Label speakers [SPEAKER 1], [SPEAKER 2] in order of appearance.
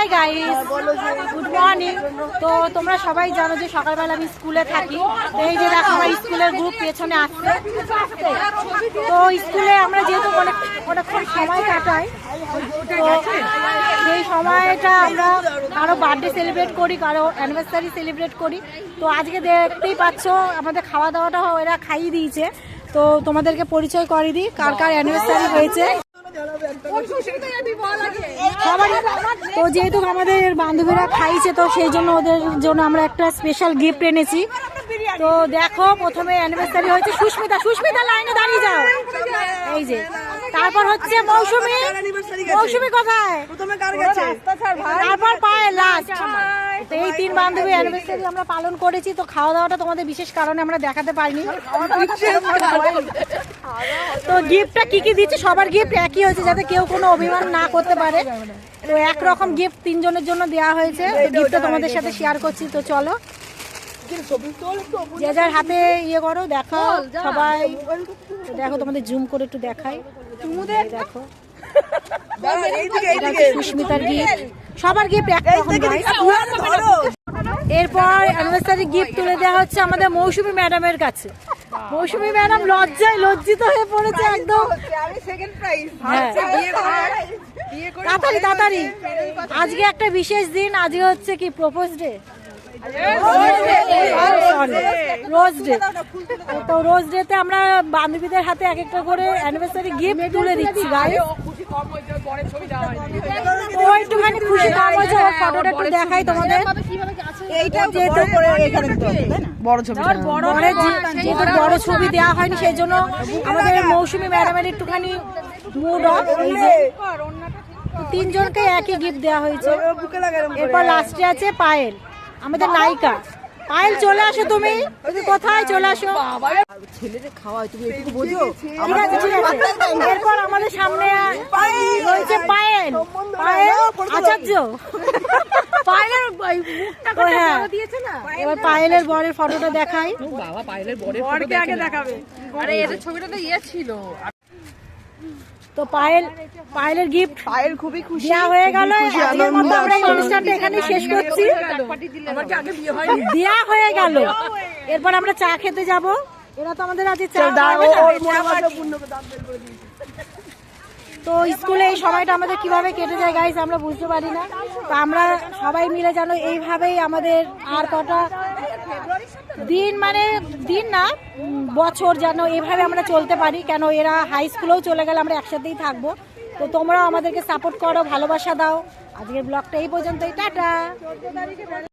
[SPEAKER 1] Hi guys good morning তো তোমরা সবাই জানো যে সকালবেলা আমি স্কুলে থাকি। তো এই যে দেখো, আমার স্কুলের গ্রুপ পেছনে আসছে তো স্কুলে আমরা যেহেতু অনেক, অনেকক্ষণ সময় কাটাই, তো সেই সময়টা আমরা কারও বার্থডে সেলিব্রেট করি, কারও অ্যানিভার্সারি সেলিব্রেট করি। তো আজকে দেখতেই পাচ্ছ, আমাদের খাওয়া দাওয়াটা এরা খাইয়ে দিয়েছে। তো তোমাদেরকে পরিচয় করে দিই, কার কার অ্যানিভার্সারি হয়েছে। সবারই তো যেহেতু আমাদের বান্ধবীরা খাইছে তো সেই জন্য ওদের জন্য আমরা একটা স্পেশাল গিফট এনেছি। তো দেখো প্রথমে অ্যানিভার্সারি হয়েছে সুস্মিতা। সুস্মিতা লাইনে দাঁড়িয়ে যাও। এই যে। তারপর হচ্ছে মৌসুমি। মৌসুমি কোথায়? তারপর এই তিন বান্ধবী অ্যানিভার্সারি আমরা পালন করেছি তো খাওয়া দাওয়াটা তোমাদের বিশেষ কারণে আমরা দেখাতে পারিনি। তো গিফটটা কি কি দিচ্ছে? সবার গিফট একই হয়েছে যাতে কেউ কোনো অভিমান না করতে পারে। তো একরকম গিফট তিনজনের জন্য দেওয়া হয়েছে। গিফটটা তোমাদের সাথে শেয়ার করছি তো চলো। যে যার হাতে ইয়ে করো দেখো সবাই। দেখো তোমাদের জুম করে একটু দেখাই। দেখো। সুস্মিতার গিফট সবার গিফট এরপর অ্যানিভার্সারি গিফট তুলে দেওয়া হচ্ছে আমাদের মৌসুমী ম্যাডামের কাছে। মৌসুমী ম্যাডাম লজ্জায় লজ্জিত হয়ে পড়েছে একদম। হ্যাঁ। তাড়াতাড়ি তাড়াতাড়ি। আজকে একটা বিশেষ দিন আজকে হচ্ছে কি প্রপোজ ডে রোজ ডে তো রোজ ডেতে আমরা বান্ধবীদের হাতে এক একটা করে অ্যানিভার্সারি গিফট তুলে দিচ্ছি খুশি কম হয়েছে ফটোটা একটু দেখাই তোমাদের।
[SPEAKER 2] এইটাও যেহেতু এখানে দিতে হবে, তাই না? বড় ছবি
[SPEAKER 1] যেহেতু বড় ছবি দেওয়া হয়নি সেই জন্য আমাদের মৌসুমী ম্যাডামের একটুখানি মুড অফ এই যে তিনজনকে একই গিফট দেওয়া হয়েছে। এরপর লাস্টে আছে পায়েল আমাদের নায়িকা। পায়েল চলে আসো তুমি। তুমি কোথায় চলে আসো?
[SPEAKER 2] ছেলেদের খাওয়ায় তুমি এটুকু বোঝো।
[SPEAKER 1] ঠিক আছে ঠিক আছে এরপর আমাদের সামনে রয়েছে পায়েল। পায়েল? আচার্য? পায়েলের মুখটা কত বড় দিয়েছে না? এবার পায়েলের বরের ফটোটা দেখাই।
[SPEAKER 2] বাবা পায়েলের বড়
[SPEAKER 3] আরে এদের ছবিটা তো ইয়ে ছিল।
[SPEAKER 1] তো পায়েল পায়েলের গিফট
[SPEAKER 2] পায়েল খুবই খুশি।
[SPEAKER 1] দেওয়া হয়ে গেল। আজকের মতো আমরা এই অনুষ্ঠানটা এখানে শেষ করছি। দেওয়া হয়ে গেল। এরপর আমরা চা খেতে যাব। এরা তো আমাদের আজকে চা না। তো স্কুলে এই সময়টা আমাদের কীভাবে কেটে যায় গাইজ আমরা বুঝতে পারি না। তো আমরা সবাই মিলে যেন এইভাবেই আমাদের আর কটা দিন মানে দিন না, বছর যেন এভাবে আমরা চলতে পারি। কেন এরা হাই স্কুলেও চলে গেলে, আমরা একসাথেই থাকব। তো তোমরাও আমাদেরকে সাপোর্ট করো, ভালোবাসা দাও। আজকের ব্লগটা এই পর্যন্তই, টাটা।